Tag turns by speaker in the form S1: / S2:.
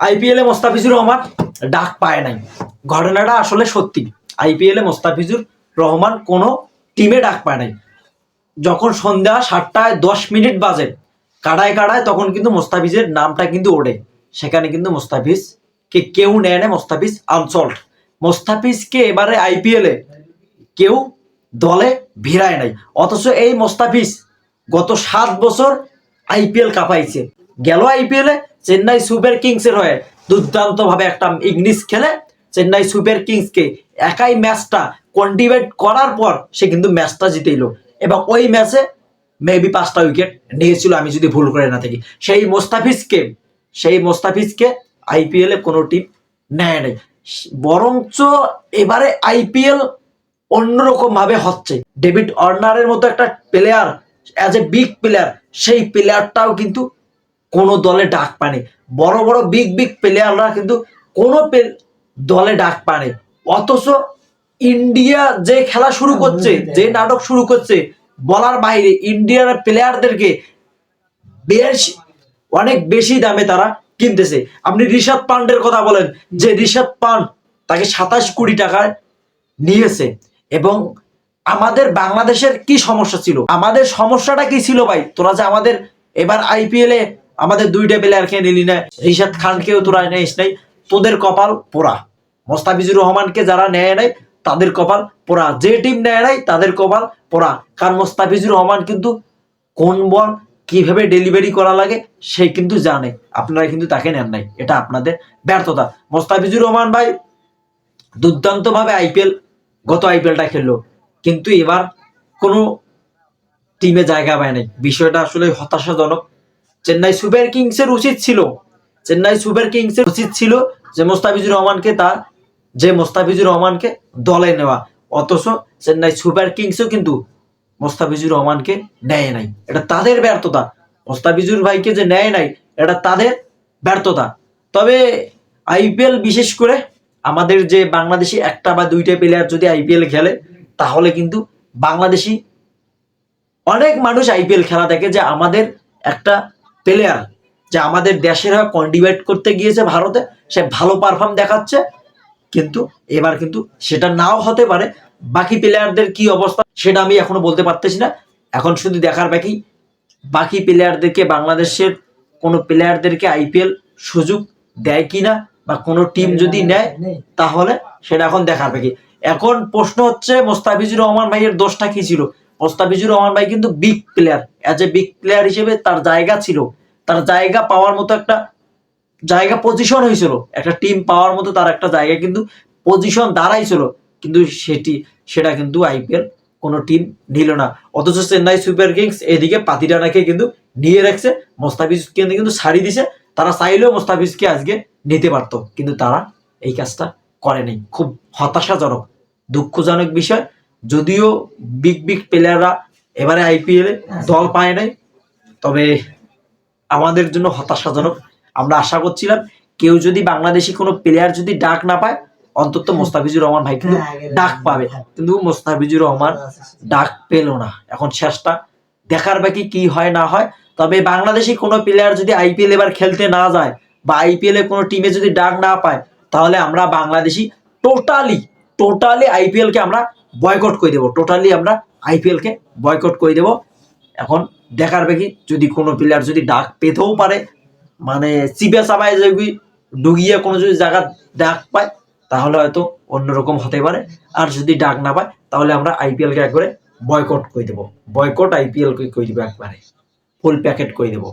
S1: আইপিএলে মোস্তাফিজুর রহমান ডাক পায় নাই। ঘটনাটা আসলে সত্যি। আইপিএলে মোস্তাফিজুর রহমান কোনো টিমে ডাক পায় নাই। যখন সন্ধ্যা সাতটায় দশ মিনিট বাজে, কাড়ায় কাড়ায় তখন কিন্তু মোস্তাফিজের নামটা কিন্তু ওঠে। সেখানে কিন্তু মোস্তাফিজ কে কেউ নেয় না, মোস্তাফিজ আনসল্ট। মোস্তাফিজকে এবারে আইপিএলে কেউ দলে ভিড়ায় নাই। অথচ এই মোস্তাফিজ গত সাত বছর আইপিএল কাঁপাইছে। গেল আইপিএলে চেন্নাই সুপার কিংসের হয়ে দুর্দান্ত ভাবে একটা ইংলিশ খেলে চেন্নাই সুপার কিংসকে একাই ম্যাচটা কন্টিভেট করার পর সে কিন্তু ম্যাচটা জিতেইলো। এবং ওই ম্যাচে মেবি পাঁচটা উইকেট নিয়েছিল, আমি যদি ভুল করে না থাকি। সেই মোস্তাফিজকে সেই মোস্তাফিজকে আইপিএলে কোনো টিম নেয় নাই। বরঞ্চ এবারে আইপিএল অন্যরকম ভাবে হচ্ছে। ডেভিড অর্নারের মতো একটা player as a big player সেই প্লেয়ারটাও কিন্তু কোনো দলে ডাক পানে বড় বড় বিগ বিগ প্লেয়াররা কিন্তু কোনো দলে ডাক পানে অথচ ইন্ডিয়া যে খেলা শুরু করছে যে নাটক শুরু করছে বলার বাইরে ইন্ডিয়ার প্লেয়ারদেরকে বেশ অনেক বেশি দামে তারা কিনতেছে। আপনি ঋষভ পান্ডের কথা বলেন যে ঋষভ পান্ড তাকে সাতাশ কোটি টাকায় নিয়েছে। এবং আমাদের বাংলাদেশের কি সমস্যা ছিল? আমাদের সমস্যাটা কি ছিল ভাই? তোরা যে আমাদের এবার আইপিএল এ আমাদের দুইটা প্লেয়ারকে নিলি না, রিশাদ খানকেও তোরা নিস নাই, তোদের কপাল পোড়া। মোস্তাফিজুর রহমানকে যারা নেয় নাই, তাদের কপাল পোড়া। যে টিম নেয় নাই, তাদের কপাল পোড়া। কারণ মোস্তাফিজুর রহমান কিন্তু কোন বল কীভাবে ডেলিভারি করা লাগে, সে কিন্তু জানে। আপনারা কিন্তু তাকে নেন নাই, এটা আপনাদের ব্যর্থতা। মোস্তাফিজুর রহমান ভাই দুর্দান্ত ভাবে আইপিএল, গত আইপিএলটা খেললো। কিন্তু এবার কোনো টিমে জায়গা পায় নাই। বিষয়টা আসলে হতাশাজনক। চেন্নাই সুপার কিংসের উচিত ছিল। চেন্নাই সুপার কিংসের উচিত ছিল যে মোস্তাফিজুর রহমানকে তার, যে মোস্তাফিজুর রহমানকে দলে নেওয়া। অথচ চেন্নাই সুপার কিংসও কিন্তু মোস্তাফিজুর রহমানকে নেয় নাই। এটা তাদের ব্যর্থতা। মোস্তাফিজুর ভাইকে যে নেয় নাই, এটা তাদের ব্যর্থতা। তবে আইপিএল বিশেষ করে আমাদের যে বাংলাদেশি একটা বা দুইটা প্লেয়ার যদি আইপিএল খেলে, তাহলে কিন্তু বাংলাদেশি অনেক মানুষ আইপিএল খেলা দেখে যে আমাদের একটা প্লেয়ার যে আমাদের দেশের হয়ে কন্ট্রিবিউট করতে গিয়েছে ভারতে সে ভালো পারফর্ম দেখাচ্ছে। কিন্তু এবার কিন্তু সেটা নাও হতে পারে। বাকি প্লেয়ারদের কি অবস্থা সেটা আমি এখনও বলতে পারতেছি না। এখন শুধু দেখার বাকি। বাকি প্লেয়ারদেরকে বাংলাদেশের কোনো প্লেয়ারদেরকে আইপিএল সুযোগ দেয় কিনা বা কোনো টিম যদি নেয় তাহলে সেটা এখন দেখার বাকি। এখন প্রশ্ন হচ্ছে মোস্তাফিজুর রহমান ভাইয়ের দোষটা কি ছিল? মোস্তাফিজুর রহমান ভাই কিন্তু big player as a big player হিসেবে তার জায়গা ছিল। তার জায়গা পাওয়ার মতো একটা জায়গা পজিশন হয়েছিল। একটা টিম পাওয়ার মতো তার একটা জায়গা কিন্তু পজিশন দাঁড়াইছিল। কিন্তু সেটি, সেটা কিন্তু আইপিএল কোনো টিম নিল না। অথচ চেন্নাই সুপার কিংস এদিকে পাতিটানাকে কিন্তু নিয়ে রাখছে। মোস্তাফিজকে কিন্তু ছাড়ি দিছে। তারা চাইলেও মোস্তাফিজকে আজকে নিতে পারতো। কিন্তু তারা এই কাজটা করেনি খুব হতাশাজনক, দুঃখজনক বিষয়। যদিও বিগ বিগ প্লেয়াররা এবারে আইপিএলে দল পায় নাই তবে আমাদের জন্য হতাশাজনক। আমরা আশা করছিলাম কেউ যদি বাংলাদেশি কোনো প্লেয়ার যদি ডাক না পায় অন্তত মোস্তাফিজুর রহমান ভাই কিন্তু ডাক পাবে। কিন্তু মোস্তাফিজুর রহমান ডাক পেল না। এখন শেষটা দেখার বাকি কি হয় না হয়। তবে বাংলাদেশি কোনো প্লেয়ার যদি আইপিএল এবার খেলতে না যায় বা আইপিএল এ কোনো টিমে যদি ডাক না পায় তাহলে আমরা বাংলাদেশি টোটালি টোটালি আইপিএল কে আমরা বয়কট করে দেবো? টোটালি আমরা আইপিএল কে বয়কট করে দেবো। এখন দেখার বাকি, যদি কোনো প্লেয়ার যদি ডাক পেতেও পারে মানে চিপে চাপায় যদি ডুগিয়ে কোনো যদি জায়গা ডাক পায়, তাহলে হয়তো অন্যরকম হতে পারে। আর যদি ডাক না পায়, তাহলে আমরা আইপিএল কে একবারে বয়কট করে দেবো। বয়কট আইপিএল কে করে দেবো একবারে। ফুল প্যাকেট করে দেবো।